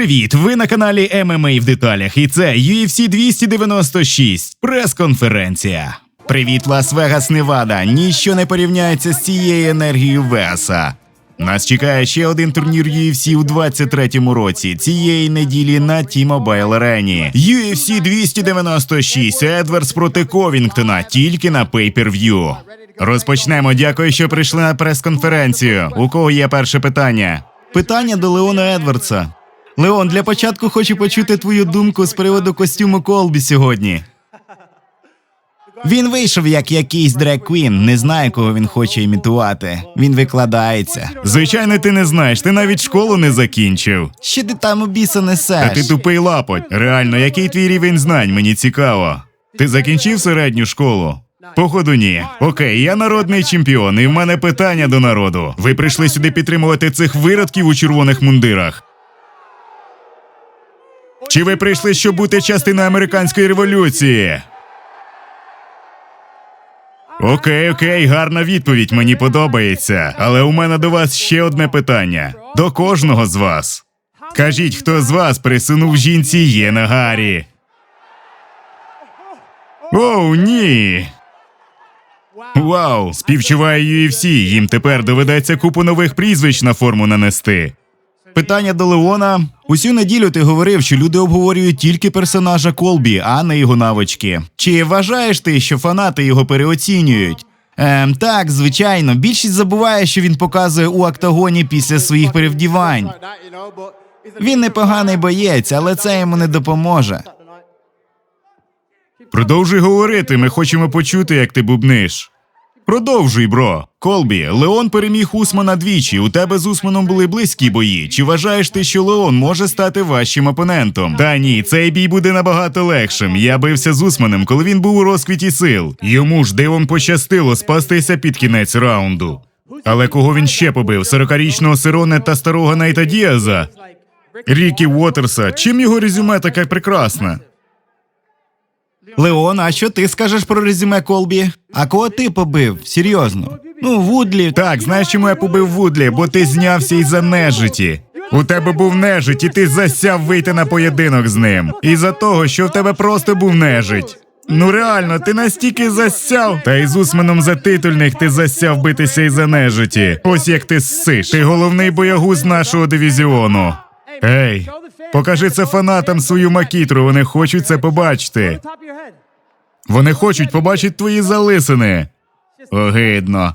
Привіт! Ви на каналі MMA в деталях, і це UFC 296 прес-конференція. Привіт, Лас-Вегас, Невада. Ніщо не порівняється з цією енергією Веса. Нас чекає ще один турнір UFC у 23-му році цієї неділі на T-Mobile Arena. UFC 296 Едвардс проти Ковінгтона тільки на Pay-Per-View. Розпочнемо. Дякую, що прийшли на прес-конференцію. У кого є перше питання? Питання до Леона Едвардса. Леон, для початку хочу почути твою думку з приводу костюму Колбі сьогодні. Він вийшов як якийсь дрек-квін, не знаю, кого він хоче імітувати. Він викладається. Звичайно, ти не знаєш, ти навіть школу не закінчив. Що ти там у біса несеш? А ти тупий лапоть. Реально, який твій рівень знань? Мені цікаво. Ти закінчив середню школу? Походу, ні. Окей, я народний чемпіон, і в мене питання до народу. Ви прийшли сюди підтримувати цих виродків у червоних мундирах. Чи ви прийшли, щоб бути частиною американської революції? Окей, окей, гарна відповідь, мені подобається. Але у мене до вас ще одне питання: до кожного з вас. Кажіть, хто з вас присунув жінці Єна Гаррі? Оу, ні. Вау, співчуваю UFC, їм тепер доведеться купу нових прізвищ на форму нанести. Питання до Леона. Усю неділю ти говорив, що люди обговорюють тільки персонажа Колбі, а не його навички. Чи вважаєш ти, що фанати його переоцінюють? Ем, так, звичайно. Більшість забуває, що він показує у октагоні після своїх перевдівань. Він непоганий боєць, але це йому не допоможе. Продовжуй говорити, ми хочемо почути, як ти бубниш. Продовжуй, бро. Колбі, Леон переміг Усмана двічі. У тебе з Усманом були близькі бої. Чи вважаєш ти, що Леон може стати вашим опонентом? Та ні, цей бій буде набагато легшим. Я бився з Усманом, коли він був у розквіті сил. Йому ж дивом пощастило спастися під кінець раунду. Але кого він ще побив? 40-річного Сироне та старого Найта Діаза? Рікі Уотерса. Чим його резюме таке прекрасне? Леон, а що ти скажеш про резюме Колбі? А кого ти побив? Серйозно? Ну, Вудлі. Так, знаєш, чому я побив Вудлі? Бо ти знявся із-за нежиті. У тебе був нежить, і ти засяв вийти на поєдинок з ним. Із-за того, що в тебе просто був нежить. Ну реально, ти настільки засяв. Та із Усманом за титульних ти засяв битися із-за нежиті. Ось як ти ссиш. Ти головний боягуз нашого дивізіону. Ей, покажи це фанатам свою макітру, вони хочуть це побачити. Вони хочуть побачити твої залисини. Огидно.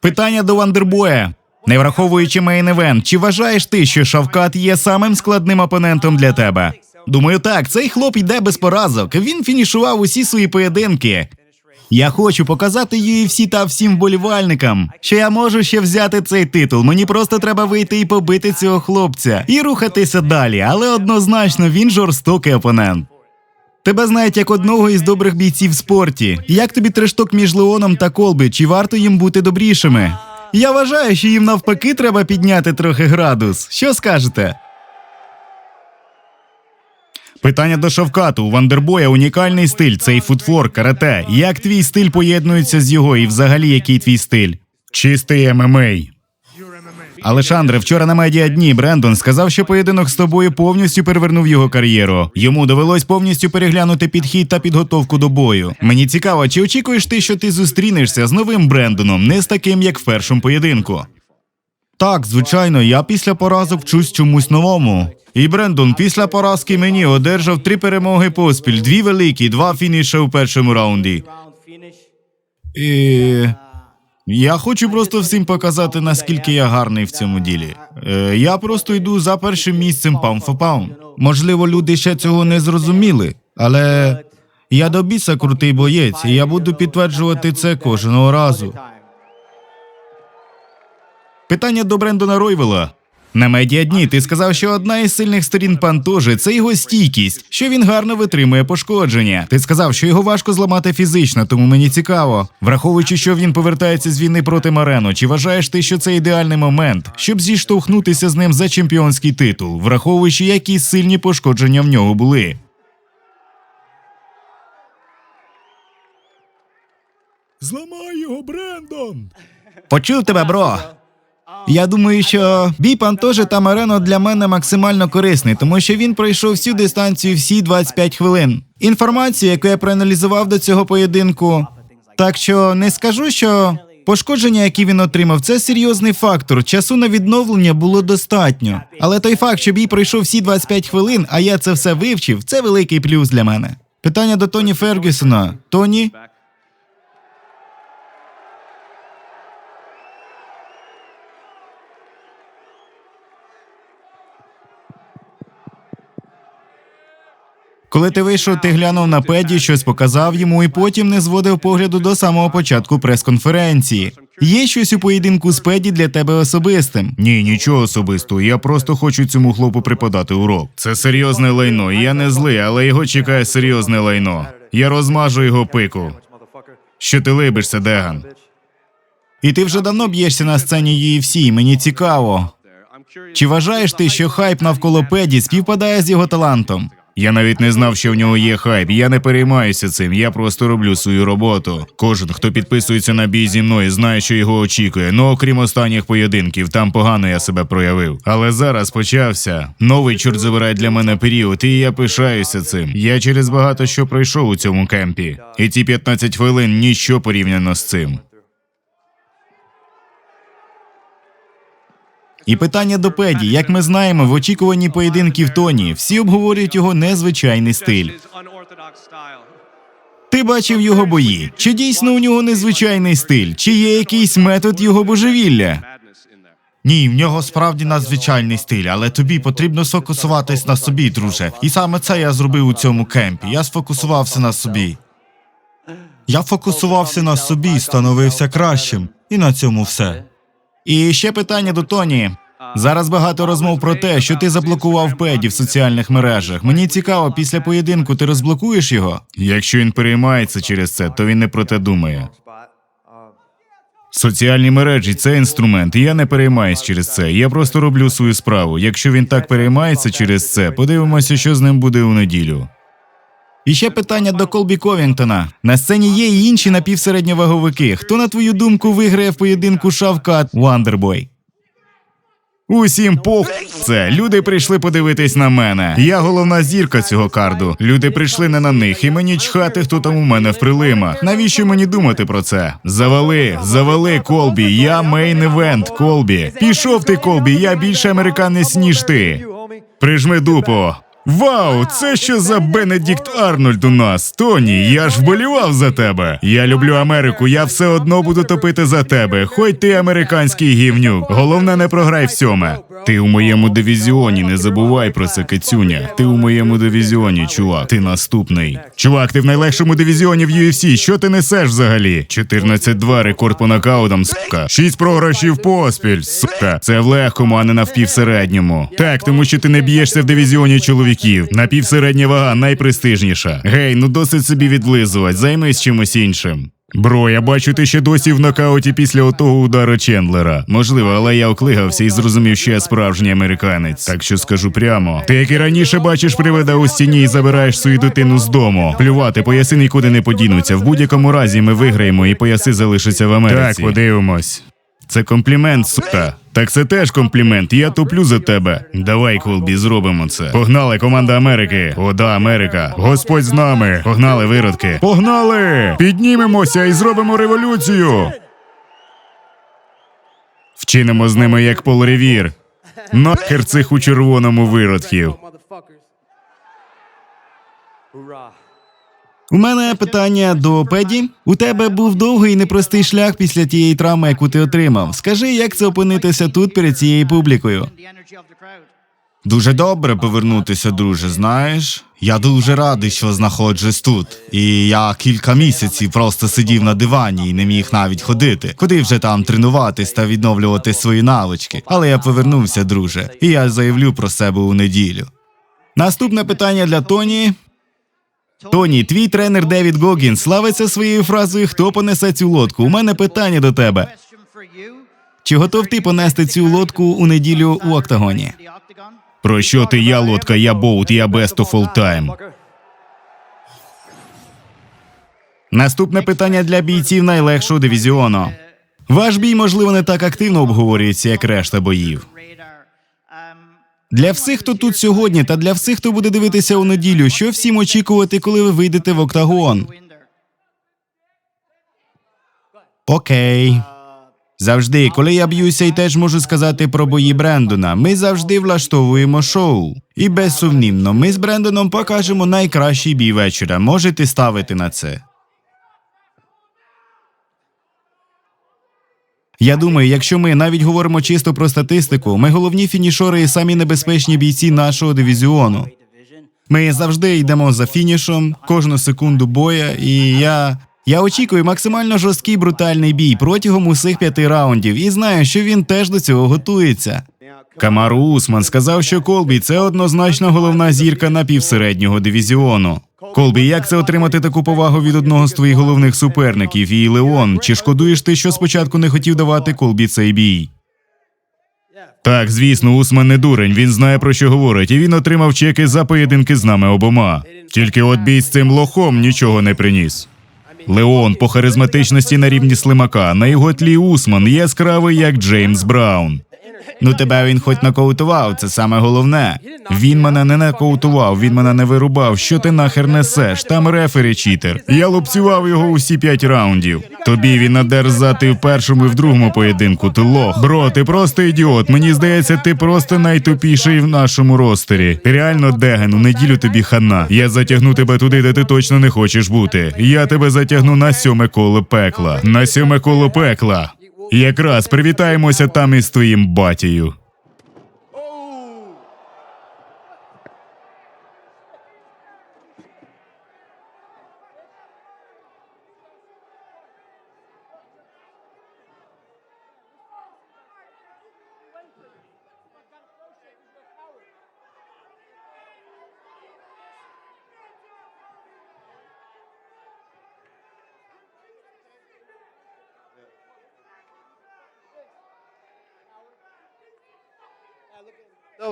Питання до Вандербоя. Не враховуючи мейн-евент, чи вважаєш ти, що Шавкат є самим складним опонентом для тебе? Думаю, так. Цей хлоп йде без поразок. Він фінішував усі свої поєдинки. Я хочу показати UFC та всім вболівальникам, що я можу ще взяти цей титул. Мені просто треба вийти і побити цього хлопця і рухатися далі, але однозначно він жорстокий опонент. Тебе знають як одного із добрих бійців в спорті. Як тобі трешток між Леоном та Колби? Чи варто їм бути добрішими? Я вважаю, що їм навпаки треба підняти трохи градус. Що скажете? Питання до Шавкату. У Вандербоя унікальний стиль. Цей футфор, карате. Як твій стиль поєднується з його, і взагалі який твій стиль? Чистий ММА. Алешандре, вчора на медіа дні Брендон сказав, що поєдинок з тобою повністю перевернув його кар'єру. Йому довелось повністю переглянути підхід та підготовку до бою. Мені цікаво, чи очікуєш ти, що ти зустрінешся з новим Брендоном, не з таким, як в першому поєдинку? Так, звичайно, я після поразок вчусь чомусь новому. І Брендон після поразки мені одержав три перемоги поспіль, дві великі, два фініші у першому раунді. І... Я хочу просто всім показати, наскільки я гарний в цьому ділі. Е, я просто йду за першим місцем паун. Можливо, люди ще цього не зрозуміли, але я до біса крутий боєць, і я буду підтверджувати це кожного разу. Питання до Брендона Ройвела. На медіадні ти сказав, що одна із сильних сторін Пантожи це його стійкість, що він гарно витримує пошкодження. Ти сказав, що його важко зламати фізично, тому мені цікаво. Враховуючи, що він повертається з війни проти Марену, чи вважаєш ти, що це ідеальний момент, щоб зіштовхнутися з ним за чемпіонський титул, враховуючи, які сильні пошкодження в нього були? Зламай його, Брендон! Почув тебе, бро. Я думаю, що бій Пантожи та Марено для мене максимально корисний, тому що він пройшов всю дистанцію всі 25 хвилин. Інформацію, яку я проаналізував до цього поєдинку. Так що не скажу, що пошкодження, які він отримав, це серйозний фактор. Часу на відновлення було достатньо. Але той факт, що бій пройшов всі 25 хвилин, а я це все вивчив, це великий плюс для мене. Питання до Тоні Фергюсона. Тоні, Коли ти вийшов, ти глянув на педі, щось показав йому і потім не зводив погляду до самого початку прес-конференції. Є щось у поєдинку з педі для тебе особистим? Ні, нічого особистого. Я просто хочу цьому хлопу преподати урок. Це серйозне лайно. Я не злий, але його чекає серйозне лайно. Я розмажу його пику. Що ти либишся, Деган? І ти вже давно б'єшся на сцені UFC, Мені цікаво. Чи вважаєш ти, що хайп навколо Педі співпадає з його талантом? Я навіть не знав, що в нього є хайп. Я не переймаюся цим. Я просто роблю свою роботу. Кожен, хто підписується на бій зі мною, знає, що його очікує. Ну окрім останніх поєдинків, там погано я себе проявив. Але зараз почався новий чорт забирай для мене період, і я пишаюся цим. Я через багато що пройшов у цьому кемпі, і ті 15 хвилин ніщо порівняно з цим. І питання до Педі. Як ми знаємо, в очікуванні поєдинків Тоні всі обговорюють його незвичайний стиль. Ти бачив його бої. Чи дійсно у нього незвичайний стиль? Чи є якийсь метод його божевілля? Ні, в нього справді надзвичайний стиль, але тобі потрібно сфокусуватись на собі, друже. І саме це я зробив у цьому кемпі. Я сфокусувався на собі. Я фокусувався на собі, становився кращим. І на цьому все. І ще питання до Тоні. Зараз багато розмов про те, що ти заблокував Педі в соціальних мережах. Мені цікаво, після поєдинку ти розблокуєш його? Якщо він переймається через це, то він не про те думає. Соціальні мережі це інструмент, і я не переймаюсь через це. Я просто роблю свою справу. Якщо він так переймається через це, подивимося, що з ним буде у неділю. І ще питання до Колбі Ковінгтона. На сцені є і інші напівсередньоваговики. Хто, на твою думку, виграє в поєдинку Шавкат Вандербой? Усім пох це. Люди прийшли подивитись на мене. Я головна зірка цього карду. Люди прийшли не на них, і мені чхати, хто там у мене в прилимах. Навіщо мені думати про це? Завали, завали, Колбі. Я мейн евент, Колбі. Пішов ти, Колбі, я більше американець, ніж ти. Прижми дупу. Вау, це що за Бенедікт Арнольд у нас? Тоні, я ж вболівав за тебе. Я люблю Америку, я все одно буду топити за тебе. Хоч ти американський гівнюк. Головне, не програй в сьоме. Ти у моєму дивізіоні, не забувай про це, Кацюня. Ти у моєму дивізіоні, чувак. Ти наступний. Чувак, ти в найлегшому дивізіоні в UFC. Що ти несеш взагалі? 14-2 рекорд по нокаутам, сука. Шість програшів поспіль, сука. Це в легкому, а не на впівсередньому. Так, тому що ти не б'єшся в дивізіоні чоловіків. Напівсередня вага найпрестижніша. Гей, ну досить собі відлизувати, займись чимось іншим. Бро, я бачу, ти ще досі в нокауті після отого удару Чендлера. Можливо, але я оклигався і зрозумів, що я справжній американець. Так що скажу прямо. Ти як і раніше бачиш привида у стіні і забираєш свою дитину з дому. Плювати, пояси нікуди не подінуться. В будь-якому разі ми виграємо і пояси залишаться в Америці. Так, подивимось. Це комплімент, сука. Так це теж комплімент. Я туплю за тебе. Давай, Колбі, зробимо це. Погнали, команда Америки. О, да, Америка. Господь з нами. Погнали, виродки. Погнали! Піднімемося і зробимо революцію. Вчинимо з ними як Пол Ревір. Нахер цих у червоному виродків. У мене питання до Педі. У тебе був довгий і непростий шлях після тієї травми, яку ти отримав. Скажи, як це опинитися тут перед цією публікою? Дуже добре повернутися, друже. Знаєш, я дуже радий, що знаходжусь тут. І я кілька місяців просто сидів на дивані і не міг навіть ходити. Ходив вже там тренуватись та відновлювати свої навички. Але я повернувся, друже, і я заявлю про себе у неділю. Наступне питання для Тоні. Тоні, твій тренер Девід Гогін славиться своєю фразою Хто понесе цю лодку? У мене питання до тебе. Чи готов ти понести цю лодку у неділю у октагоні? Про що ти я лодка, я боут, я best of all time. Наступне питання для бійців найлегшого дивізіону. Ваш бій, можливо, не так активно обговорюється, як решта боїв. Для всіх, хто тут сьогодні, та для всіх, хто буде дивитися у неділю, що всім очікувати, коли ви вийдете в октагон. Окей. Завжди, коли я б'юся і теж можу сказати про бої Брендона, ми завжди влаштовуємо шоу. І безсумнівно, ми з Брендоном покажемо найкращий бій вечора. Можете ставити на це. Я думаю, якщо ми навіть говоримо чисто про статистику, ми головні фінішори і самі небезпечні бійці нашого дивізіону. Ми завжди йдемо за фінішом кожну секунду боя, і я. Я очікую максимально жорсткий брутальний бій протягом усіх п'яти раундів і знаю, що він теж до цього готується. Камару Усман сказав, що Колбі це однозначно головна зірка напівсереднього дивізіону. Колбі, як це отримати таку повагу від одного з твоїх головних суперників? І Леон, чи шкодуєш ти, що спочатку не хотів давати Колбі цей бій? Так, звісно, Усман не дурень, він знає про що говорить, і він отримав чеки за поєдинки з нами обома. Тільки от бій з цим лохом нічого не приніс. Леон по харизматичності на рівні слимака, на його тлі Усман яскравий як Джеймс Браун. Ну тебе він хоч нокаутував, це саме головне. Він мене не нокаутував, він мене не вирубав. Що ти нахер несеш? Там рефері читер. Я лупцював його усі п'ять раундів. Тобі він надер ззати в першому і в другому поєдинку. Ти лох. Бро, ти просто ідіот. Мені здається, ти просто найтупіший в нашому ростері. Реально, Деген, у неділю тобі хана. Я затягну тебе туди, де ти точно не хочеш бути. Я тебе затягну на сьоме коло пекла. На сьоме коло пекла. Якраз привітаємося там із твоїм батією.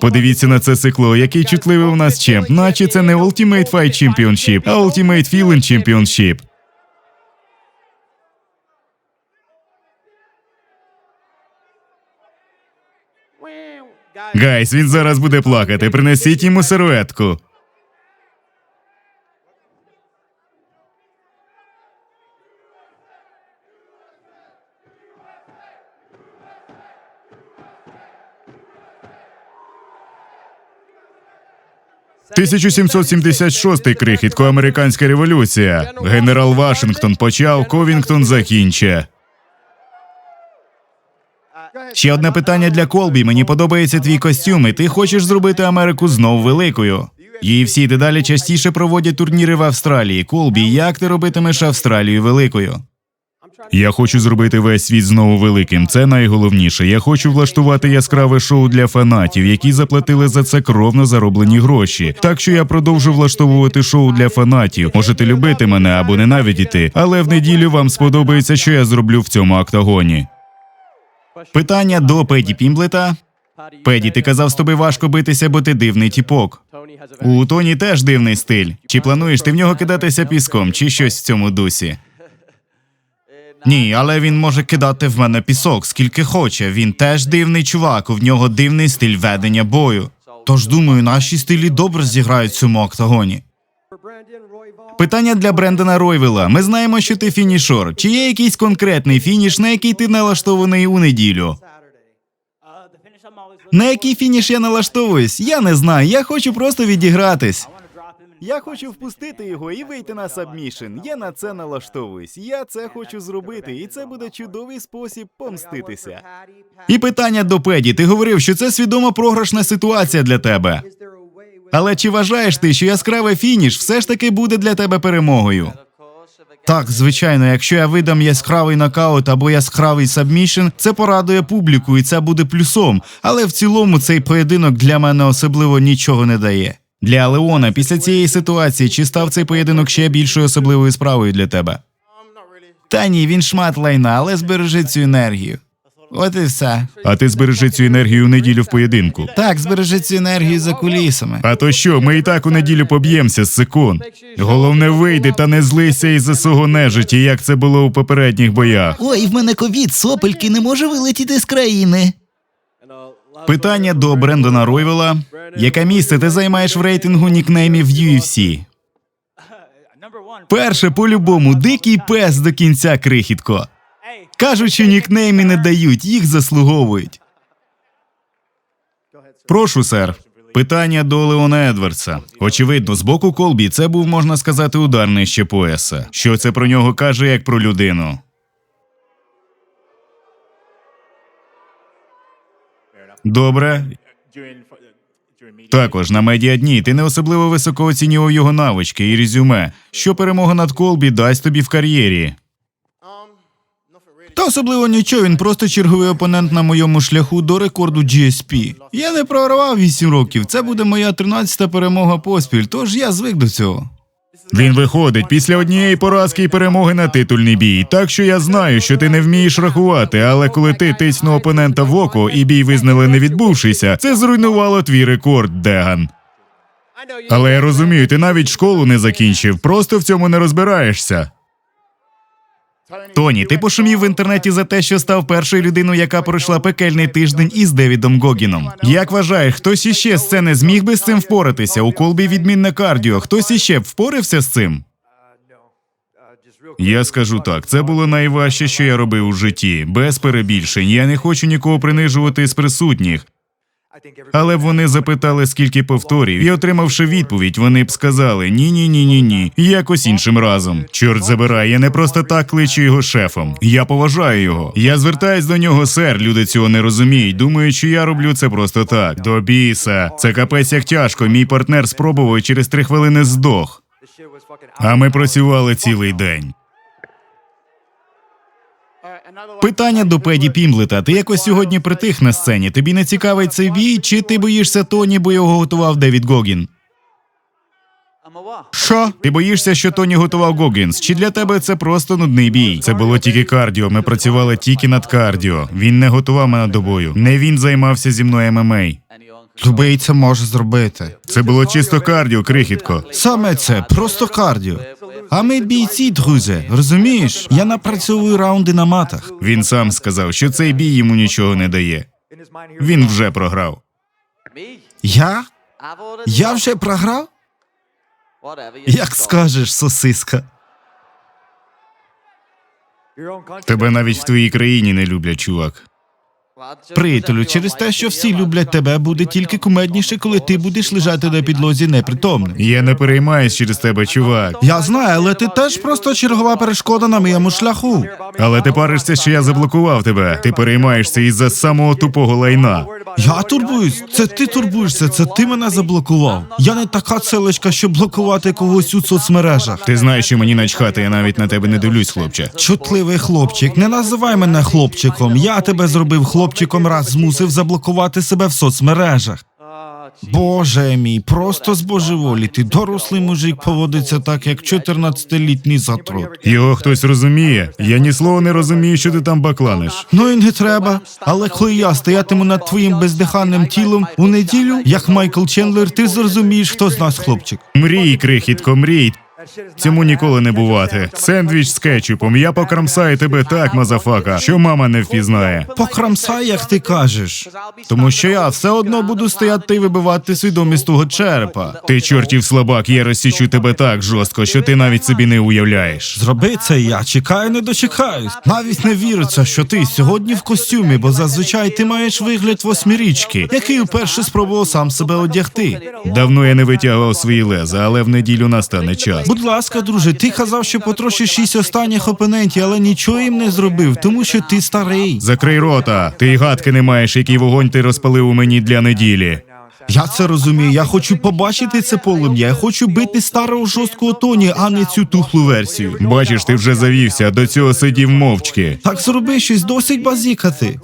Подивіться на це сикло, який чутливий у нас чемп. Наче це не Ultimate Fight Championship, а Ultimate Feeling Championship. Гайс, він зараз буде плакати. Принесіть йому серветку. «1776 крихітко американська революція. Генерал Вашингтон почав, Ковінгтон закінче. Ще одне питання для Колбі. Мені подобається твій костюм, і ти хочеш зробити Америку знов великою. Її всі дедалі частіше проводять турніри в Австралії. Колбі, як ти робитимеш Австралію великою? Я хочу зробити весь світ знову великим. Це найголовніше. Я хочу влаштувати яскраве шоу для фанатів, які заплатили за це кровно зароблені гроші. Так що я продовжу влаштовувати шоу для фанатів. Можете любити мене або ненавидіти, але в неділю вам сподобається, що я зроблю в цьому октагоні. Питання до Педі Пімблета. Педі, ти казав, з тобі важко битися, бо ти дивний тіпок. У Тоні теж дивний стиль. Чи плануєш ти в нього кидатися піском, чи щось в цьому дусі? Ні, але він може кидати в мене пісок скільки хоче. Він теж дивний чувак, у нього дивний стиль ведення бою. Тож думаю, наші стилі добре зіграють в цьому октагоні. Питання для Брендона Ройвела. Ми знаємо, що ти фінішор. Чи є якийсь конкретний фініш, на який ти налаштований у неділю? На який фініш я налаштовуюсь? Я не знаю. Я хочу просто відігратись. Я хочу впустити його і вийти на сабмішн. Я на це налаштовуюсь. Я це хочу зробити, і це буде чудовий спосіб помститися. І питання до Педі. Ти говорив, що це свідомо програшна ситуація для тебе. Але чи вважаєш ти, що яскравий фініш все ж таки буде для тебе перемогою? Так, звичайно, якщо я видам яскравий нокаут або яскравий сабмішн, це порадує публіку, і це буде плюсом. Але в цілому цей поєдинок для мене особливо нічого не дає. Для Леона після цієї ситуації чи став цей поєдинок ще більшою особливою справою для тебе? Та ні, він шмат лайна, але збережи цю енергію. От і все. А ти збережи цю енергію у неділю в поєдинку. Так, збережи цю енергію за кулісами. А то що, ми і так у неділю поб'ємося з секунд. Головне вийди та не злися із-за свого нежиті, як це було у попередніх боях. Ой, в мене ковід, сопельки, не можу вилетіти з країни. Питання до Брендона Ройвела. Яке місце ти займаєш в рейтингу нікнеймів UFC? Перше, по-любому, дикий пес до кінця крихітко. Кажуть, що нікнейми не дають, їх заслуговують. Прошу, сер. Питання до Леона Едвардса. Очевидно, з боку Колбі це був, можна сказати, удар нижче пояса. Що це про нього каже, як про людину? Добре. Також на медіадні ти не особливо високо оцінював його навички і резюме, що перемога над Колбі дасть тобі в кар'єрі. Та особливо нічого, він просто черговий опонент на моєму шляху до рекорду GSP. Я не програвав 8 років. Це буде моя 13-та перемога поспіль, тож я звик до цього. Він виходить після однієї поразки і перемоги на титульний бій. Так що я знаю, що ти не вмієш рахувати, але коли ти тиснув опонента в око і бій визнали не відбувшися, це зруйнувало твій рекорд, Деган. Але я розумію, ти навіть школу не закінчив, просто в цьому не розбираєшся. Тоні, ти пошумів в інтернеті за те, що став першою людиною, яка пройшла пекельний тиждень із Девідом Гогіном. Як вважаєш, хтось іще з це не зміг би з цим впоратися? У колбі відмінне кардіо. Хтось іще б впорався з цим? Я скажу так, це було найважче, що я робив у житті, без перебільшень. Я не хочу нікого принижувати з присутніх. Але б вони запитали, скільки повторів, і отримавши відповідь, вони б сказали ні, ні, ні, ні, ні. Якось іншим разом. Чорт забирай, я не просто так кличу його шефом. Я поважаю його. Я звертаюсь до нього, сер. Люди цього не розуміють. Думають, що я роблю це просто так. До біса. Це капець як тяжко. Мій партнер спробував і через три хвилини здох. А ми працювали цілий день. Питання до Педі Пімблета. Ти якось сьогодні притих на сцені. Тобі не цікавий цей бій, чи ти боїшся Тоні, бо його готував Девід Гогін? Що? Ти боїшся, що Тоні готував Гогінс? Чи для тебе це просто нудний бій? Це було тільки кардіо. Ми працювали тільки над кардіо. Він не готував мене до бою. Не він займався зі мною ММА. Любий це може зробити. Це було чисто кардіо, крихітко. Саме це просто кардіо. А ми бійці, друзі, розумієш? Я напрацьовую раунди на матах. Він сам сказав, що цей бій йому нічого не дає. Він вже програв. Я? Я вже програв? Як скажеш, сосиска. Тебе навіть в твоїй країні не люблять, чувак. Приятелю, через те, що всі люблять тебе, буде тільки кумедніше, коли ти будеш лежати на підлозі непритомним. Я не переймаюсь через тебе, чувак. Я знаю, але ти теж просто чергова перешкода на моєму шляху. Але ти паришся, що я заблокував тебе. Ти переймаєшся із-за самого тупого лайна. Я турбуюсь, це ти турбуєшся, це ти мене заблокував. Я не така целочка, щоб блокувати когось у соцмережах. Ти знаєш, що мені начхати, я навіть на тебе не дивлюсь, хлопче. Чутливий хлопчик, не називай мене хлопчиком. Я тебе зробив хлопчиком, раз змусив заблокувати себе в соцмережах. Боже мій, просто збожеволіти. Дорослий мужик поводиться так, як 14-літній затрут. Його хтось розуміє. Я ні слова не розумію, що ти там бакланиш. Ну і не треба. Але коли я стоятиму над твоїм бездиханним тілом у неділю, як Майкл Чендлер, ти зрозумієш, хто з нас хлопчик. Мрій, крихітко, мрій. Цьому ніколи не бувати. Сендвіч з кетчупом. Я покрамсаю тебе так, мазафака, що мама не впізнає. Покрамсай, як ти кажеш. Тому що я все одно буду стояти і вибивати свідомість того черепа. Ти чортів слабак, я розсічу тебе так жорстко, що ти навіть собі не уявляєш. Зроби це я чекаю, не дочекаюсь. Навіть не віриться, що ти сьогодні в костюмі, бо зазвичай ти маєш вигляд восьмирічки, який вперше спробував сам себе одягти. Давно я не витягував свої леза, але в неділю настане час. Будь ласка, друже, ти казав, що потрощиш шість останніх опонентів, але нічого їм не зробив, тому що ти старий. Закрий рота. Ти й гадки не маєш, який вогонь ти розпалив у мені для неділі. Я це розумію. Я хочу побачити це полум'я. Я хочу бити старого жорсткого тоні, а не цю тухлу версію. Бачиш, ти вже завівся, до цього сидів мовчки. Так зроби щось, досить базікати.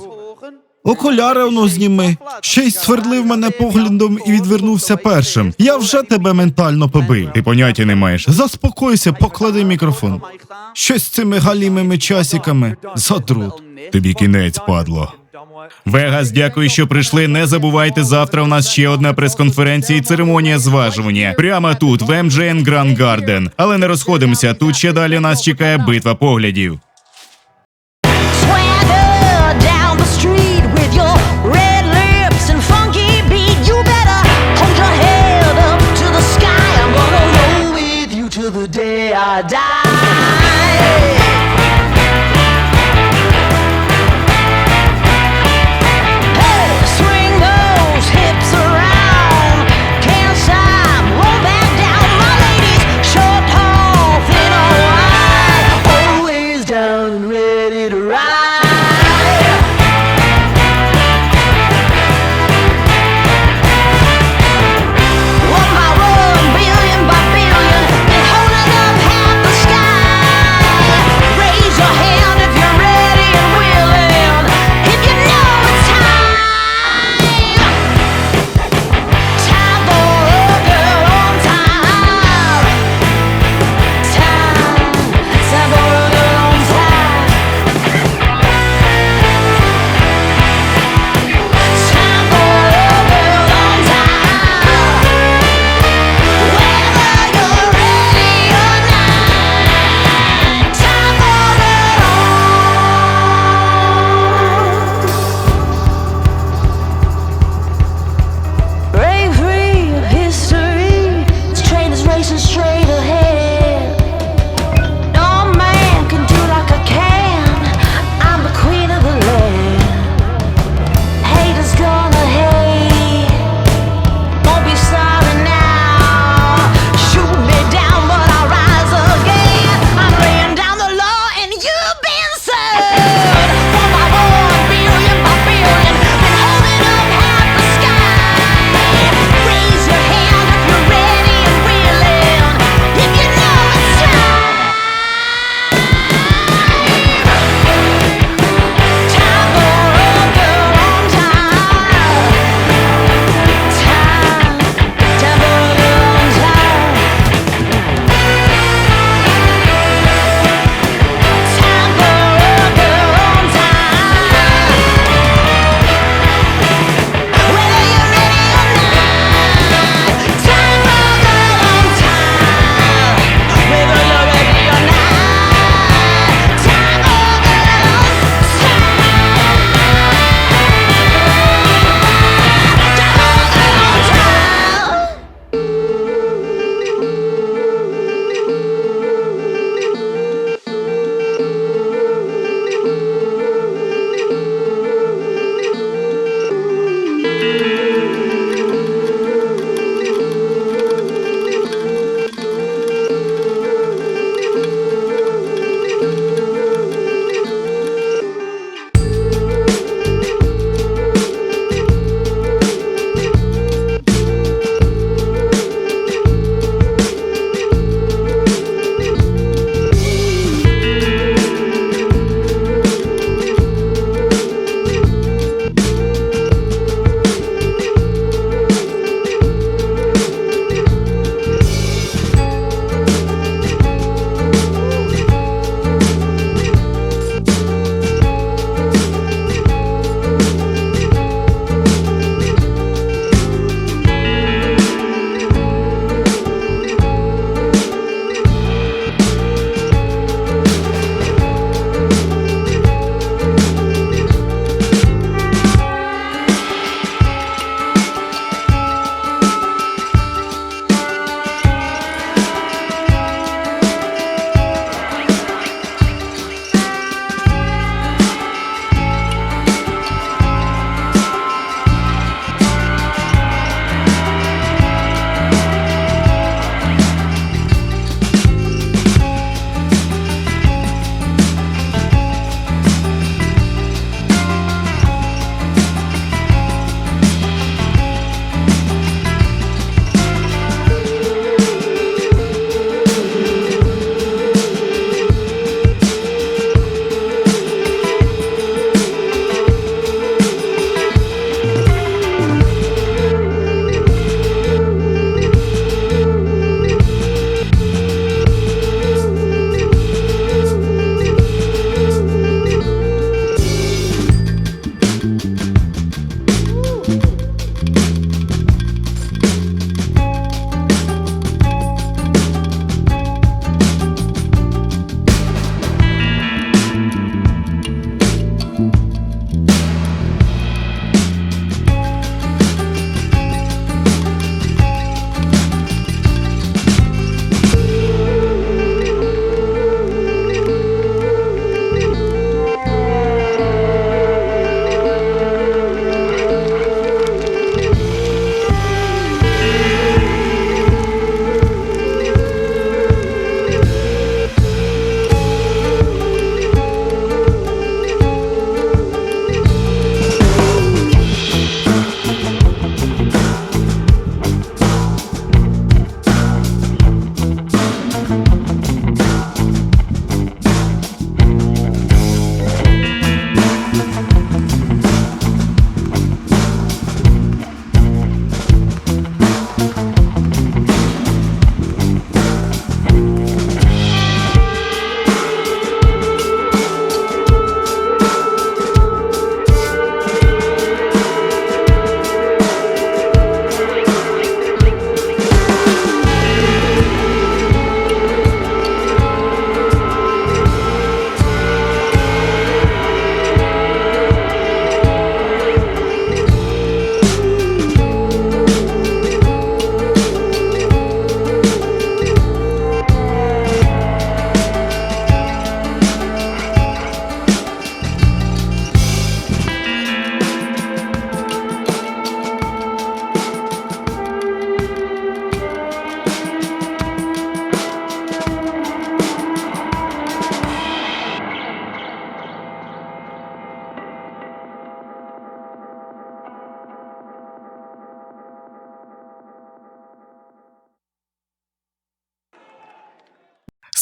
Окуляри воно зніми. Ще й ствердлив мене поглядом і відвернувся першим. Я вже тебе ментально побив. Ти поняття не маєш. Заспокойся, поклади мікрофон. Щось з цими галімими часиками. Задрут. Тобі кінець, падло. Вегас, дякую, що прийшли. Не забувайте, завтра у нас ще одна прес-конференція і церемонія зважування. Прямо тут, в MGN Grand Garden. Але не розходимося. Тут ще далі нас чекає битва поглядів.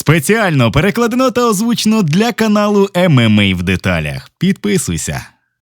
Спеціально перекладено та озвучено для каналу ММА в деталях. Підписуйся.